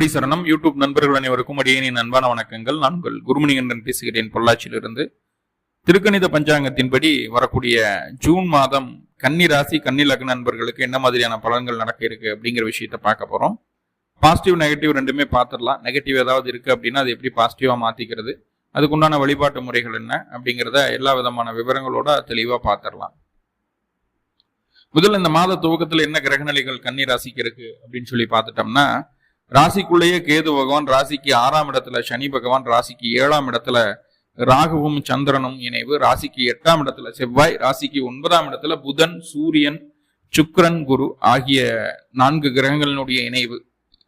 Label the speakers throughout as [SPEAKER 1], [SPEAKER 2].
[SPEAKER 1] குருடி சரணம். யூடியூப் நண்பர்கள் அனைவருக்கும் அடியேனின் அன்பான வணக்கங்கள். நான் உங்கள் குருமணிகண்டன் பேசுகிறேன் பொள்ளாச்சியிலிருந்து. திருக்கணித பஞ்சாங்கத்தின்படி வரக்கூடிய ஜூன் மாதம் கன்னி ராசி கன்னி லக்ன நண்பர்களுக்கு என்ன மாதிரியான பலன்கள் நடக்க இருக்கு அப்படிங்கிற விஷயத்த பார்க்க போறோம். பாசிட்டிவ் நெகட்டிவ் ரெண்டுமே பார்த்துடலாம். நெகட்டிவ் ஏதாவது இருக்கு அப்படின்னா அது எப்படி பாசிட்டிவாக மாத்திக்கிறது? அதுக்குண்டான வழிபாட்டு முறைகள் என்ன அப்படிங்கிறத எல்லா விதமான விவரங்களோட தெளிவாக பார்த்துடலாம். முதல்ல இந்த மாத துவக்கத்தில் என்ன கிரகநிலைகள் கன்னி ராசிக்கு இருக்கு அப்படின்னு சொல்லி பார்த்துட்டோம்னா ராசிக்குள்ளேயே கேது பகவான் ராசிக்கு ஆறாம் இடத்துல சனி பகவான் ராசிக்கு ஏழாம் இடத்துல ராகுவும் சந்திரனும் இணைவு. ராசிக்கு எட்டாம் இடத்துல செவ்வாய் ராசிக்கு ஒன்பதாம் இடத்துல புதன் சூரியன் சுக்கரன் குரு ஆகிய நான்கு கிரகங்களினுடைய இணைவு.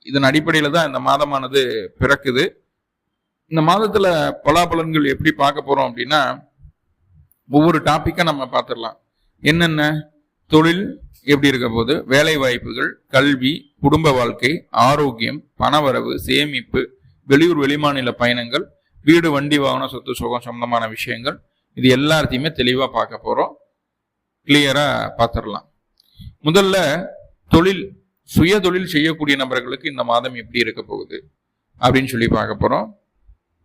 [SPEAKER 1] இதன் அடிப்படையில் தான் இந்த மாதமானது பிறக்குது. இந்த மாதத்துல பலாபலன்கள் எப்படி பார்க்க போறோம் அப்படின்னா ஒவ்வொரு டாப்பிக்கை நம்ம பார்த்துடலாம். என்னென்ன? தொழில் எப்படி இருக்க போது வேலை வாய்ப்புகள் கல்வி குடும்ப வாழ்க்கை ஆரோக்கியம் பணவரவு சேமிப்பு வெளியூர் வெளிமாநில பயணங்கள் வீடு வண்டி வாகன சொத்து சுகம் சம்பந்தமான விஷயங்கள். இது எல்லாத்தையுமே தெளிவாக பார்க்க போகிறோம் கிளியராக பார்த்துடலாம் முதல்ல தொழில் சுய தொழில் செய்யக்கூடிய நபர்களுக்கு இந்த மாதம் எப்படி இருக்க போகுது அப்படின்னு சொல்லி பார்க்க போகிறோம்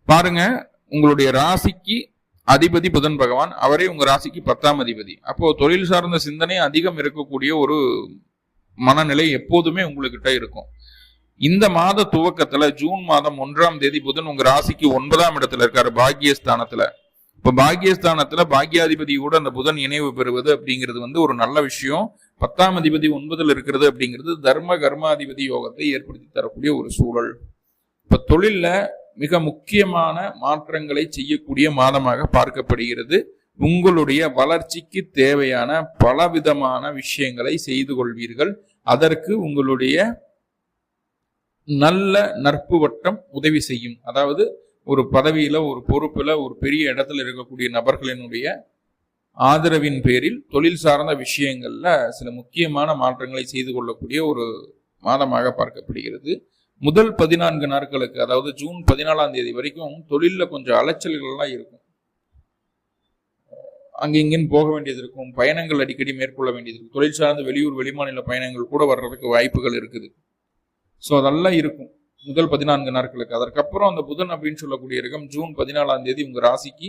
[SPEAKER 1] பாருங்க உங்களுடைய ராசிக்கு அதிபதி புதன் பகவான் அவரே உங்கள் ராசிக்கு பத்தாம் அதிபதி. அப்போது தொழில் சார்ந்த சிந்தனை அதிகம் இருக்கக்கூடிய ஒரு மனநிலை எப்போதுமே உங்களுக்கிட்ட இருக்கும். இந்த மாத துவக்கத்துல ஜூன் மாதம் ஒன்றாம் தேதி புதன் உங்க ராசிக்கு ஒன்பதாம் இடத்துல இருக்காரு பாக்கியஸ்தானத்துல இப்ப பாக்கியஸ்தானத்துல பாக்கியாதிபதியோட அந்த புதன் இணைவு பெறுவது அப்படிங்கிறது வந்து ஒரு நல்ல விஷயம். பத்தாம் அதிபதி ஒன்பதுல இருக்கிறது அப்படிங்கிறது தர்ம கர்மாதிபதி யோகத்தை ஏற்படுத்தி தரக்கூடிய ஒரு சூழல். இப்ப தொழில்ல மிக முக்கியமான மாற்றங்களை செய்யக்கூடிய மாதமாக பார்க்கப்படுகிறது. உங்களுடைய வளர்ச்சிக்கு தேவையான பலவிதமான விஷயங்களை செய்து கொள்வீர்கள். அதற்கு உங்களுடைய நல்ல நட்பு வட்டம் உதவி செய்யும். அதாவது ஒரு பதவியில ஒரு பொறுப்புல ஒரு பெரிய இடத்துல இருக்கக்கூடிய நபர்களினுடைய ஆதரவின் பேரில் தொழில் சார்ந்த விஷயங்கள்ல சில முக்கியமான மாற்றங்களை செய்து கொள்ளக்கூடிய ஒரு மாதமாக பார்க்கப்படுகிறது. முதல் பதினான்கு நாட்களுக்கு அதாவது ஜூன் பதினாலாம் தேதி வரைக்கும் தொழிலில் கொஞ்சம் அலைச்சல்கள்லாம் இருக்கும். அங்கே இங்கேன்னு போக வேண்டியது இருக்கும். பயணங்கள் அடிக்கடி மேற்கொள்ள வேண்டியது இருக்கும். தொழில் சார்ந்த வெளியூர் வெளிமாநில பயணங்கள் கூட வர்றதுக்கு வாய்ப்புகள் இருக்குது. ஸோ அதெல்லாம் இருக்கும். முதல் பதினான்கு நாட்களுக்கு. அதற்கப்புறம் அந்த புதன் அப்படின்னு சொல்லக்கூடிய இருக்கும் ஜூன் பதினாலாம் தேதி உங்கள் ராசிக்கு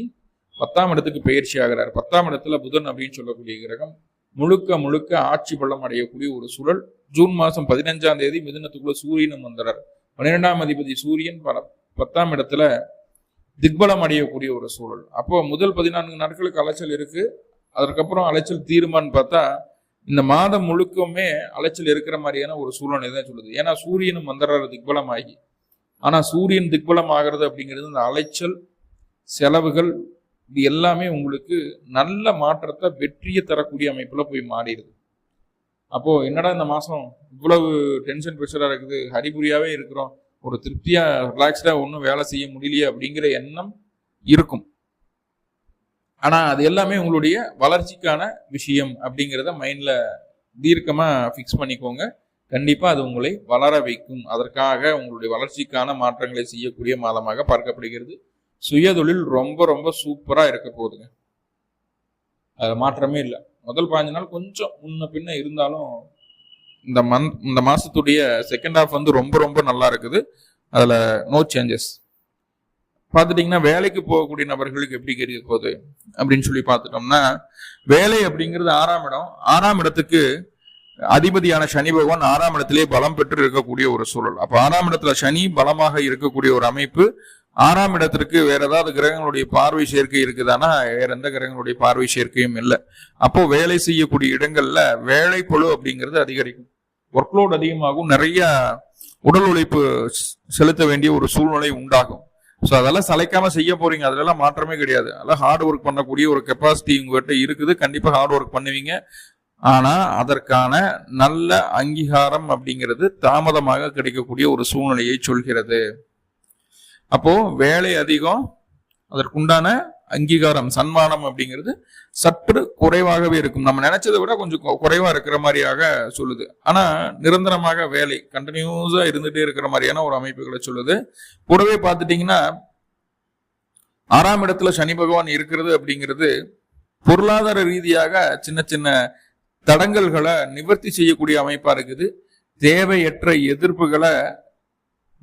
[SPEAKER 1] பத்தாம் இடத்துக்கு பயிற்சி ஆகிறார். பத்தாம் இடத்துல புதன் அப்படின்னு சொல்லக்கூடிய கிரகம் முழுக்க முழுக்க ஆட்சி பள்ளம் அடையக்கூடிய ஒரு சூழல். ஜூன் மாதம் பதினஞ்சாம் தேதி மிதுனத்துக்குள்ள சூரியனும் வந்துறார். பன்னிரெண்டாம் அதிபதி சூரியன் பல பத்தாம் இடத்துல திக்பலம் அடையக்கூடிய ஒரு சூழல். அப்போ முதல் பதினான்கு நாட்களுக்கு அலைச்சல் இருக்கு. அதற்கப்புறம் அலைச்சல் தீருமான்னு பார்த்தா இந்த மாதம் முழுக்கமே அலைச்சல் இருக்கிற மாதிரியான ஒரு சூழ்நிலை தான் சொல்லுது. ஏன்னா சூரியனும் வந்துடுறாரு திக்பலம் ஆகி ஆனால் சூரியன் திக்பலம் ஆகிறது அப்படிங்கிறது இந்த அலைச்சல் செலவுகள் இது எல்லாமே உங்களுக்கு நல்ல மாற்றத்தை வெற்றியை தரக்கூடிய அமைப்பில் போய் மாறிடுது. அப்போது என்னடா இந்த மாதம் இவ்வளவு டென்ஷன் பிரச்சராக இருக்குது? அறிகுறியாகவே இருக்கிறோம். ஒரு திருப்தியாக ரிலாக்ஸ்டாக ஒன்றும் வேலை செய்ய முடியலையே அப்படிங்கிற எண்ணம் இருக்கும். ஆனால் அது எல்லாமே உங்களுடைய வளர்ச்சிக்கான விஷயம் அப்படிங்கிறத மைண்டில் தீர்க்கமாக ஃபிக்ஸ் பண்ணிக்கோங்க. கண்டிப்பாக அது உங்களை வளர வைக்கும். அதற்காக உங்களுடைய வளர்ச்சிக்கான மாற்றங்களை செய்யக்கூடிய மாதமாக பார்க்கப்படுகிறது. சுயதொழில் ரொம்ப ரொம்ப சூப்பராக இருக்க போகுதுங்க. அது மாற்றமே இல்லை. முதல் பாஞ்சு நாள் கொஞ்சம் முன்ன பின்ன இருந்தாலும் இந்த மந்த் இந்த மாதத்துடைய செகண்ட் ஹாஃப் வந்து ரொம்ப ரொம்ப நல்லா இருக்குது. அதில் நோ சேஞ்சஸ் பார்த்துட்டிங்கன்னா வேலைக்கு போகக்கூடிய நபர்களுக்கு எப்படி இருக்க போகுது? அப்படின்னு சொல்லி பார்த்துட்டோம்னா வேலை அப்படிங்கிறது ஆறாம் இடம். ஆறாம் இடத்துக்கு அதிபதியான சனி பகவான் ஆறாம் இடத்திலே பலம் பெற்று இருக்கக்கூடிய ஒரு சூழல். அப்போ ஆறாம் இடத்துல சனி பலமாக இருக்கக்கூடிய ஒரு அமைப்பு ஆறாம் இடத்திற்கு வேற ஏதாவது கிரகங்களுடைய பார்வை சேர்க்கை இருக்குதானா? வேற எந்த கிரகங்களுடைய பார்வை சேர்க்கையும் இல்லை. அப்போ வேலை செய்யக்கூடிய இடங்கள்ல வேலை பழு அப்படிங்கிறது அதிகரிக்கும். ஒர்க்லோட் அதிகமாகும். நிறைய உடல் உழைப்பு செலுத்த வேண்டிய ஒரு சூழ்நிலை உண்டாகும். ஸோ அதெல்லாம் சளைக்காம செய்ய போறீங்க. அதெல்லாம் மாற்றமே கிடையாது. அதெல்லாம் ஹார்ட் ஒர்க் பண்ணக்கூடிய ஒரு கெப்பாசிட்டி உங்ககிட்ட இருக்குது. கண்டிப்பாக ஹார்ட் ஒர்க் பண்ணுவீங்க. ஆனால் அதற்கான நல்ல அங்கீகாரம் அப்படிங்கிறது தாமதமாக கிடைக்கக்கூடிய ஒரு சூழ்நிலையை சொல்கிறது. அப்போ வேலை அதிகம் அதற்குண்டான அங்கீகாரம் சன்மானம் அப்படிங்கிறது சற்று குறைவாகவே இருக்கும். நம்ம நினைச்சதை விட கொஞ்சம் குறைவா இருக்கிற மாதிரியாக சொல்லுது. ஆனா நிரந்தரமாக வேலை கண்டினியூஸா இருந்துட்டே இருக்கிற மாதிரியான ஒரு அமைப்புகளை சொல்லுது. கூடவே பார்த்துட்டீங்கன்னா ஆறாம் இடத்துல சனி பகவான் இருக்கிறது அப்படிங்கிறது பொருளாதார ரீதியாக சின்ன சின்ன தடங்கல்களை நிவர்த்தி செய்யக்கூடிய அமைப்பா இருக்குது. தேவையற்ற எதிர்ப்புகளை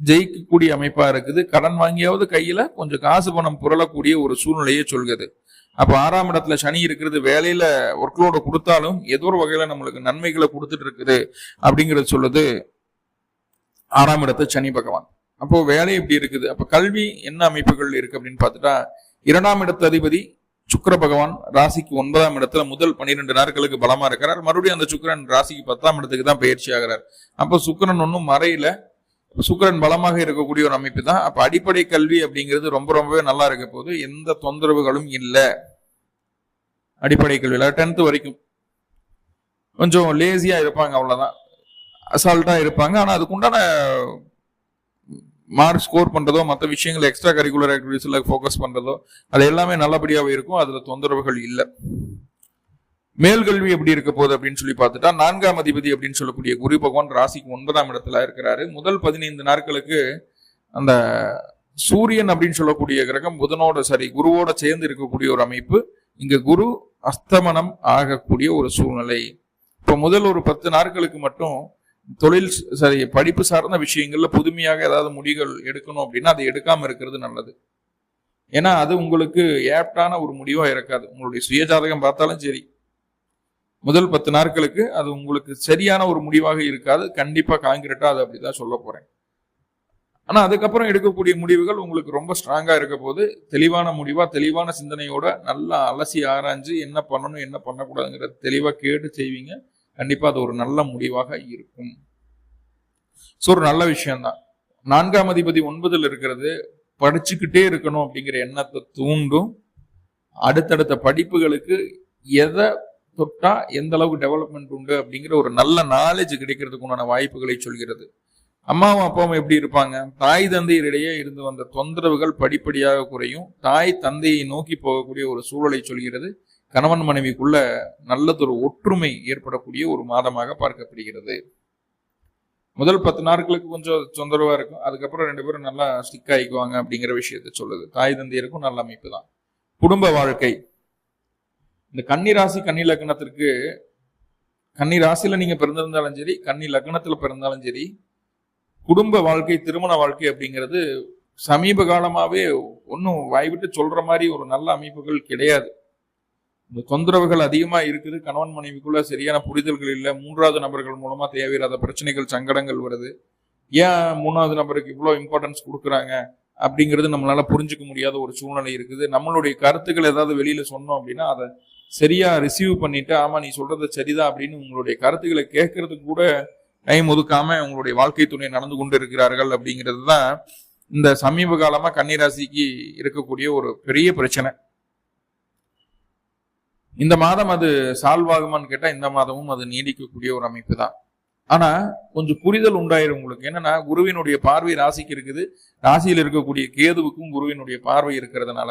[SPEAKER 1] ஜெயிக்கக்கூடிய அமைப்பாக இருக்குது. கடன் வாங்கியாவது கையில் கொஞ்சம் காசு பணம் புரளக்கூடிய ஒரு சூழ்நிலையை சொல்கிறது. அப்போ ஆறாம் இடத்துல சனி இருக்கிறது வேலையில் ஒர்க்லோடு கொடுத்தாலும் ஏதோ ஒரு வகையில் நம்மளுக்கு நன்மைகளை கொடுத்துட்டு இருக்குது அப்படிங்கிறது சொல்லுது ஆறாம் இடத்து சனி பகவான். அப்போ வேலை எப்படி இருக்குது? அப்போ கல்வி என்ன அமைப்புகள் இருக்கு அப்படின்னு பார்த்துட்டா இரண்டாம் இடத்து அதிபதி சுக்கர பகவான் ராசிக்கு ஒன்பதாம் இடத்துல முதல் பன்னிரெண்டு நாட்களுக்கு பலமா இருக்கிறார். மறுபடியும் அந்த சுக்கரன் ராசிக்கு பத்தாம் இடத்துக்கு தான் பயிற்சி ஆகிறார். அப்போ சுக்கரன் ஒன்றும் மறையில. சுக்கரன் பலமாக இருக்கக்கூடிய ஒரு அமைப்பு தான். அப்போ அடிப்படை கல்வி அப்படிங்கிறது ரொம்ப ரொம்பவே நல்லா இருக்க போது எந்த தொந்தரவுகளும் இல்லை. அடிப்படை கல்வியில். டென்த்து வரைக்கும். கொஞ்சம் லேசியாக இருப்பாங்க அவ்வளோதான் அசால்ட்டாக இருப்பாங்க. ஆனால் அதுக்குண்டான மார்க் ஸ்கோர் பண்ணுறதோ மற்ற விஷயங்கள் எக்ஸ்ட்ரா கரிக்குலர் ஆக்டிவிட்டீஸில் ஃபோக்கஸ் பண்ணுறதோ அது எல்லாமே நல்லபடியாகவே இருக்கும். அதில் தொந்தரவுகள் இல்லை. மேல்கல்வி எப்படி இருக்க போகுது அப்படின்னு சொல்லி பார்த்துட்டா நான்காம் அதிபதி அப்படின்னு சொல்லக்கூடிய குரு பகவான் ராசிக்கு ஒன்பதாம் இடத்துல இருக்கிறாரு. முதல் பதினைந்து நாட்களுக்கு அந்த சூரியன் அப்படின்னு சொல்லக்கூடிய கிரகம் புதனோட சரி குருவோட சேர்ந்து இருக்கக்கூடிய ஒரு அமைப்பு. இங்க குரு அஸ்தமனம் ஆகக்கூடிய ஒரு சூழ்நிலை. இப்போ முதல் ஒரு பத்து நாட்களுக்கு மட்டும் தொழில் சரி படிப்பு சார்ந்த விஷயங்கள்ல புதுமையாக ஏதாவது முடிவுகள் எடுக்கணும் அப்படின்னா அதை எடுக்காம இருக்கிறது நல்லது. ஏன்னா அது உங்களுக்கு ஏப்டான ஒரு முடிவா இருக்காது. உங்களுடைய சுயஜாதகம் பார்த்தாலும் சரி. முதல் பத்து நாட்களுக்கு அது உங்களுக்கு சரியான ஒரு முடிவாக இருக்காது. கண்டிப்பாக காங்கிரட்டா அது அப்படிதான் சொல்ல போகிறேன் ஆனால் அதுக்கப்புறம் எடுக்கக்கூடிய முடிவுகள் உங்களுக்கு ரொம்ப ஸ்ட்ராங்காக இருக்க போது தெளிவான முடிவாக தெளிவான சிந்தனையோட நல்லா அலசி ஆராய்ஞ்சு என்ன பண்ணணும் என்ன பண்ணக்கூடாதுங்கிறத தெளிவாக கேட்டு செய்வீங்க. கண்டிப்பாக அது ஒரு நல்ல முடிவாக இருக்கும். ஸோ ஒரு நல்ல விஷயம்தான். நான்காம் அதிபதி ஒன்பதில் இருக்கிறது படிச்சுக்கிட்டே இருக்கணும் அப்படிங்கிற எண்ணத்தை தூண்டும். அடுத்தடுத்த படிப்புகளுக்கு எதை தொட்டா எந்த அளவுக்கு டெவலப்மெண்ட் உண்டு அப்படிங்கிற ஒரு நல்ல நாலேஜ் கிடைக்கிறதுக்கு உண்டான வாய்ப்புகளை சொல்கிறது. அம்மாவும் அப்பாவும் எப்படி இருப்பாங்க? தாய் தந்தையரிடையே இருந்து வந்த தொந்தரவுகள் படிப்படியாக குறையும். தாய் தந்தையை நோக்கி போகக்கூடிய ஒரு சூழலை சொல்கிறது. கணவன் மனைவிக்குள்ள நல்லதொரு ஒற்றுமை ஏற்படக்கூடிய ஒரு மாதமாக பார்க்கப்படுகிறது. முதல் பத்து நாட்களுக்கு கொஞ்சம் தொந்தரவா இருக்கும். அதுக்கப்புறம் ரெண்டு பேரும் நல்லா ஸ்டிக் ஆகிக்குவாங்க அப்படிங்கிற விஷயத்த சொல்லுது. தாய் தந்தையருக்கும் நல்ல அமைப்பு தான். குடும்ப வாழ்க்கை. இந்த கன்னி ராசி கன்னி லக்னத்திற்கு கன்னி ராசியில் நீங்கள் பிறந்திருந்தாலும் சரி கன்னி லக்னத்தில் பிறந்தாலும் சரி குடும்ப வாழ்க்கை திருமண வாழ்க்கை அப்படிங்கிறது சமீப காலமாகவே ஒன்றும் வாய்விட்டு சொல்கிற மாதிரி ஒரு நல்ல அமைப்புகள் கிடையாது. இந்த தொந்தரவுகள் அதிகமாக இருக்குது. கணவன் மனைவிக்குள்ள சரியான புரிதல்கள் இல்லை. மூன்றாவது நபர்கள் மூலமாக தேவையில்லாத பிரச்சனைகள் சங்கடங்கள் வருது. ஏன் மூணாவது நபருக்கு இவ்வளோ இம்பார்ட்டன்ஸ் கொடுக்குறாங்க? அப்படிங்கிறது நம்மளால புரிஞ்சுக்க முடியாத ஒரு சூழ்நிலை இருக்குது. நம்மளுடைய கருத்துக்கள் ஏதாவது வெளியில சொன்னோம் அப்படின்னா அதை சரியா ரிசீவ் பண்ணிட்டு ஆமா நீ சொல்றது சரிதான் அப்படின்னு உங்களுடைய கருத்துக்களை கேட்கறதுக்கு கூட டைம் ஒதுக்காம உங்களுடைய வாழ்க்கை துணை நடந்து கொண்டு இருக்கிறார்கள் அப்படிங்கிறது தான் இந்த சமீப காலமா கன்னிராசிக்கு இருக்கக்கூடிய ஒரு பெரிய பிரச்சனை. இந்த மாதம் அது சால்வ் ஆகுமான்னு கேட்டா இந்த மாதமும் அது நீடிக்கக்கூடிய ஒரு அமைப்பு தான். ஆனா கொஞ்சம் புரிதல் உண்டாயிரும் உங்களுக்கு. என்னன்னா குருவினுடைய பார்வை ராசிக்கு இருக்குது. ராசியில் இருக்கக்கூடிய கேதுவுக்கும் குருவினுடைய பார்வை இருக்கிறதுனால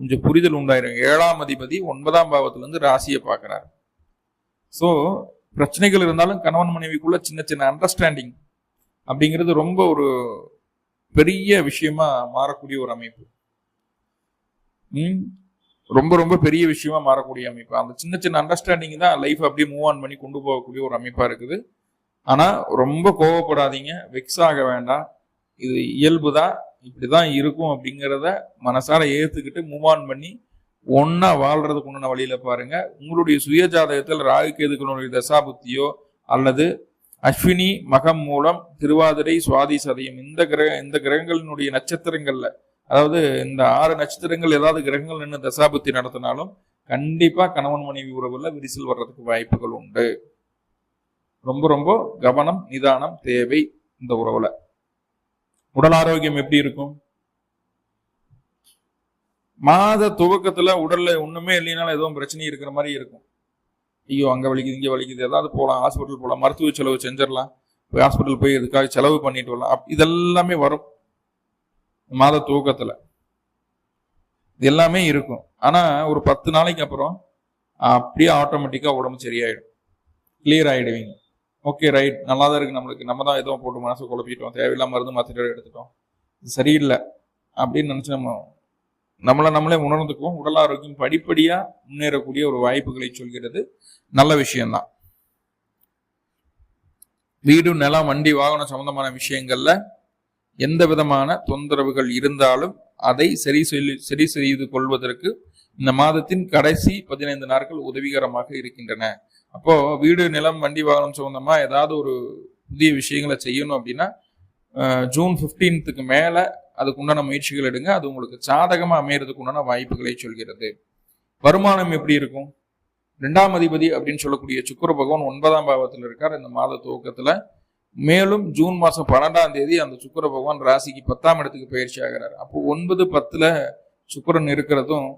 [SPEAKER 1] கொஞ்சம் புரிதல் உண்டாயிரும். ஏழாம் அதிபதி ஒன்பதாம் பாவத்துல இருந்து ராசியை பார்க்கிறார். ஸோ பிரச்சனைகள் இருந்தாலும் கணவன் மனைவிக்குள்ள சின்ன சின்ன அண்டர்ஸ்டாண்டிங் அப்படிங்கிறது ரொம்ப ஒரு பெரிய விஷயமா மாறக்கூடிய ஒரு அமைப்பு. ரொம்ப ரொம்ப பெரிய விஷயமா மாறக்கூடிய அமைப்பு. அந்த சின்ன சின்ன அண்டர்ஸ்டாண்டிங் தான் லைஃப் அப்படியே மூவ் ஆன் பண்ணி கொண்டு போகக்கூடிய ஒரு அமைப்பா இருக்குது. ஆனால் ரொம்ப கோவப்படாதீங்க. வெக்ஸ் ஆக வேண்டாம். இது இயல்பு தான் இப்படி தான் இருக்கும் அப்படிங்கிறத மனசார ஏற்றுக்கிட்டு மூவ் ஆன் பண்ணி ஒன்றா வாழ்கிறதுக்கு உண்டான வழியில் பாருங்கள் உங்களுடைய சுய ஜாதகத்தில் ராகு கேதுக்களுடைய தசாபுத்தியோ அல்லது அஸ்வினி மகம் மூலம் திருவாதிரை சுவாதி சதயம் இந்த கிரக இந்த கிரகங்களினுடைய நட்சத்திரங்களில் அதாவது இந்த ஆறு நட்சத்திரங்கள் ஏதாவது கிரகங்கள் நின்று தசாபுத்தி நடத்தினாலும் கண்டிப்பாக கணவன் மனைவி உறவில் விரிசல் வர்றதுக்கு வாய்ப்புகள் உண்டு. ரொம்ப ரொம்ப கவனம் நிதானம் தேவை இந்த உறவுல. உடல் ஆரோக்கியம் எப்படி இருக்கும்? மாத துவக்கத்துல உடல்ல ஒண்ணுமே இல்லைனாலும் எதுவும் பிரச்சனை இருக்கிற மாதிரி இருக்கும். ஐயோ அங்க வலிக்குது இங்க வலிக்குது ஏதாவது போகலாம் ஹாஸ்பிட்டல் போகலாம் மருத்துவ செலவு செஞ்சிடலாம். போய் ஹாஸ்பிட்டல் போய் இதுக்காக செலவு பண்ணிட்டு வரலாம். அப்- இதெல்லாமே வரும். மாத துவக்கத்துல. இது எல்லாமே இருக்கும். ஆனா ஒரு பத்து நாளைக்கு அப்புறம் அப்படியே ஆட்டோமேட்டிக்கா உடம்பு சரியாயிடும். கிளியர் ஆயிடுவீங்க. ஓகே ரைட் நல்லா தான் இருக்கு நம்மளுக்கு. நம்ம தான் எதுவும் போட்டு மனசை குழப்பிட்டோம் தேவையில்லாம மருந்து மாத்திரை எடுத்துட்டோம். இது சரியில்லை அப்படின்னு நினச்சி நம்ம நம்மளை நம்மளே உணர்ந்துக்குவோம். உடல் ஆரோக்கியம் படிப்படியா முன்னேறக்கூடிய ஒரு வாய்ப்புகளை சொல்கிறது நல்ல விஷயம்தான். வீடு நிலம் வண்டி வாகனம் சம்பந்தமான விஷயங்கள்ல எந்த விதமான தொந்தரவுகள் இருந்தாலும் அதை சரி சொல்லி சரி செய்து கொள்வதற்கு இந்த மாதத்தின் கடைசி பதினைந்து நாட்கள் உதவிகரமாக இருக்கின்றன. அப்போ வீடு நிலம் வண்டி வாகனம் சம்பந்தமா ஏதாவது ஒரு புதிய விஷயங்களை செய்யணும் அப்படின்னா ஜூன் 15க்கு மேல அதுக்கு உண்டான முயற்சிகள் எடுங்க. அது உங்களுக்கு சாதகமா அமையறதுக்கு உண்டான வாய்ப்புகளை சொல்கிறது. வருமானம் எப்படி இருக்கும்? ரெண்டாம் அதிபதி அப்படின்னு சொல்லக்கூடிய சுக்கிர பகவான் ஒன்பதாம் பாவத்தில் இருக்கார். இந்த மாத துவக்கத்துல. மேலும் ஜூன் மாசம் பன்னெண்டாம் தேதி அந்த சுக்கிர பகவான் ராசிக்கு பத்தாம் இடத்துக்கு பயிற்சி ஆகிறார். அப்போ ஒன்பது பத்துல சுக்கிரன் இருக்கிறதும்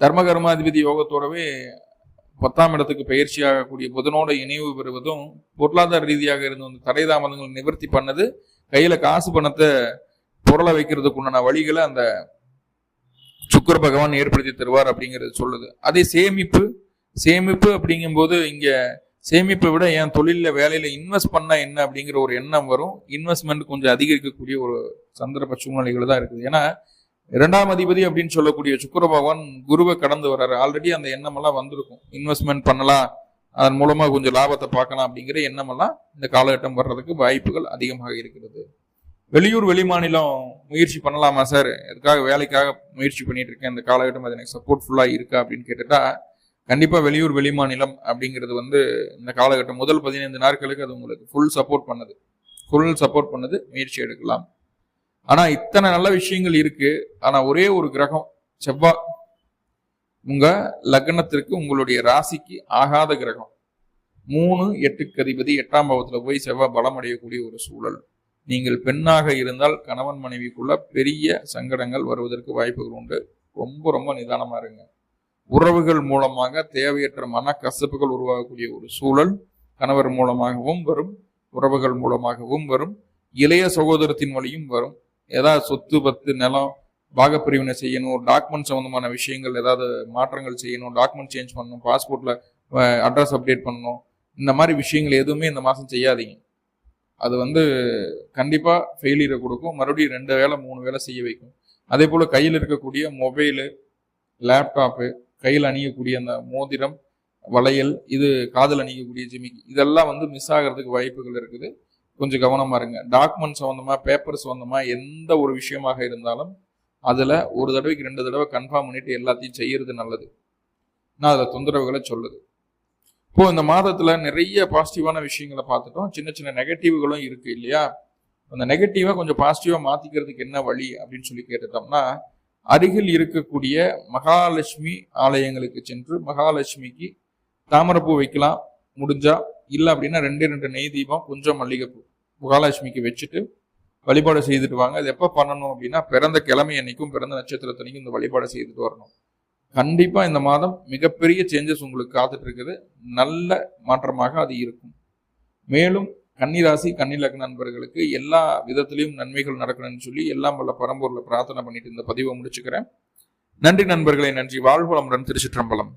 [SPEAKER 1] தர்ம கர்மாதிபதி யோகத்தோடவே பத்தாம் இடத்துக்கு பயிற்சி ஆகக்கூடிய புதனோட இணைவு பெறுவதும் பொருளாதார ரீதியாக இருந்த வந்து தடை நிவர்த்தி பண்ணது. கையில் காசு பணத்தை பொருளை வைக்கிறதுக்கு உண்டான வழிகளை அந்த சுக்கர பகவான் ஏற்படுத்தி தருவார் அப்படிங்கிறது சொல்லுது. அதே சேமிப்பு சேமிப்பு அப்படிங்கும்போது இங்கே சேமிப்பை விட என் தொழிலில் வேலையில் இன்வெஸ்ட் பண்ணால் என்ன அப்படிங்கிற ஒரு எண்ணம் வரும். இன்வெஸ்ட்மெண்ட் கொஞ்சம் அதிகரிக்கக்கூடிய ஒரு சந்தர்ப்ப சூழ்நிலைகள் தான் இருக்குது. ஏன்னா இரண்டாம் அதிபதி அப்படின்னு சொல்லக்கூடிய சுக்கர பகவான் குருவை கடந்து வர்றாரு. ஆல்ரெடி அந்த எண்ணமெல்லாம் வந்திருக்கும். இன்வெஸ்ட்மெண்ட் பண்ணலாம். அதன் மூலமா கொஞ்சம் லாபத்தை பார்க்கலாம் அப்படிங்கிற எண்ணமெல்லாம் இந்த காலகட்டம் வர்றதுக்கு வாய்ப்புகள் அதிகமாக இருக்கிறது. வெளியூர் வெளிமாநிலம் முயற்சி பண்ணலாமா சார் எதுக்காக வேலைக்காக முயற்சி பண்ணிட்டு இருக்கேன் இந்த காலகட்டம் அது எனக்கு சப்போர்ட்ஃபுல்லா இருக்கா அப்படின்னு கேட்டுட்டா கண்டிப்பா வெளியூர் வெளிமாநிலம் அப்படிங்கிறது வந்து இந்த காலகட்டம் முதல் பதினைந்து நாட்களுக்கு அது உங்களுக்கு ஃபுல் சப்போர்ட் பண்ணுது. ஃபுல் சப்போர்ட் பண்ணுது முயற்சி எடுக்கலாம். ஆனா இத்தனை நல்ல விஷயங்கள் இருக்கு. ஆனா ஒரே ஒரு கிரகம் செவ்வாய் உங்க லக்னத்திற்கு உங்களுடைய ராசிக்கு ஆகாத கிரகம். மூணு எட்டுக்கு அதிபதி எட்டாம் பாவத்துல போய் செவ்வாய் பலம் அடையக்கூடிய ஒரு சூழல். நீங்கள் பெண்ணாக இருந்தால் கணவன் மனைவிக்குள்ள பெரிய சங்கடங்கள் வருவதற்கு வாய்ப்புகள் உண்டு. ரொம்ப ரொம்ப நிதானமா இருங்க. உறவுகள் மூலமாக தேவையற்ற மனக்கசப்புகள் உருவாகக்கூடிய ஒரு சூழல் கணவர் மூலமாகவும் வரும் உறவுகள் மூலமாகவும் வரும் இளைய சகோதரத்தின் வழியும் வரும். ஏதாவது சொத்து பத்து நிலம் பாகப்பிரிவினை செய்யணும் டாக்குமெண்ட் சம்மந்தமான விஷயங்கள் ஏதாவது மாற்றங்கள் செய்யணும் டாக்குமெண்ட் சேஞ்ச் பண்ணணும் பாஸ்போர்ட்டில் அட்ரஸ் அப்டேட் பண்ணணும். இந்த மாதிரி விஷயங்கள் எதுவுமே இந்த மாதம் செய்யாதீங்க. அது வந்து கண்டிப்பாக ஃபெயிலியரை கொடுக்கும். மறுபடியும் ரெண்டு வேலை மூணு வேலை செய்ய வைக்கும். அதே போல் கையில் இருக்கக்கூடிய மொபைலு லேப்டாப்பு கையில் அணியக்கூடிய அந்த மோதிரம் வளையல் இது காதில் அணியக்கூடிய ஜிமிக்கி இதெல்லாம் வந்து மிஸ் ஆகிறதுக்கு வாய்ப்புகள் இருக்குது. கொஞ்சம் கவனமா இருங்க. டாக்குமெண்ட் சம்மந்தமாக பேப்பர் சம்மந்தமாக எந்த ஒரு விஷயமாக இருந்தாலும் அதில் ஒரு தடவைக்கு ரெண்டு தடவை கன்ஃபார்ம் பண்ணிட்டு எல்லாத்தையும் செய்யறது நல்லது. நான் அதில் தொந்தரவுகளை சொல்லுது. இப்போ இந்த மாதத்தில் நிறைய பாசிட்டிவான விஷயங்களை பார்த்துட்டோம். சின்ன சின்ன நெகட்டிவ்களும் இருக்குது இல்லையா? அந்த நெகட்டிவாக கொஞ்சம் பாசிட்டிவாக மாற்றிக்கிறதுக்கு என்ன வழி அப்படின்னு சொல்லி கேட்டுட்டோம்னா அருகில் இருக்கக்கூடிய மகாலட்சுமி ஆலயங்களுக்கு சென்று மகாலட்சுமிக்கு தாமரைப்பூ வைக்கலாம் முடிஞ்சா. இல்லை அப்படின்னா ரெண்டே ரெண்டு நெய் தீபம் கொஞ்சம் மல்லிகைப்பூ. மகாலட்சுமிக்கு வச்சுட்டு வழிபாடு செய்துட்டு வாங்க. அது எப்போ பண்ணணும் அப்படின்னா பிறந்த கிழமை அன்னைக்கும் பிறந்த நட்சத்திரத்தனைக்கும் இந்த வழிபாடு செய்துட்டு வரணும். கண்டிப்பாக இந்த மாதம் மிகப்பெரிய சேஞ்சஸ் உங்களுக்கு காத்துட்டு இருக்குது நல்ல மாற்றமாக அது இருக்கும். மேலும் கன்னிராசி கன்னிலக்க நண்பர்களுக்கு எல்லா விதத்திலையும் நன்மைகள் நடக்கணும்னு சொல்லி எல்லாம் வல்ல பரம்பூரில் பிரார்த்தனை பண்ணிட்டு இந்த பதிவை முடிச்சுக்கிறேன். நன்றி நண்பர்களே நன்றி. வாழ்வளமுடன் திருச்சிற்றம்பலம்.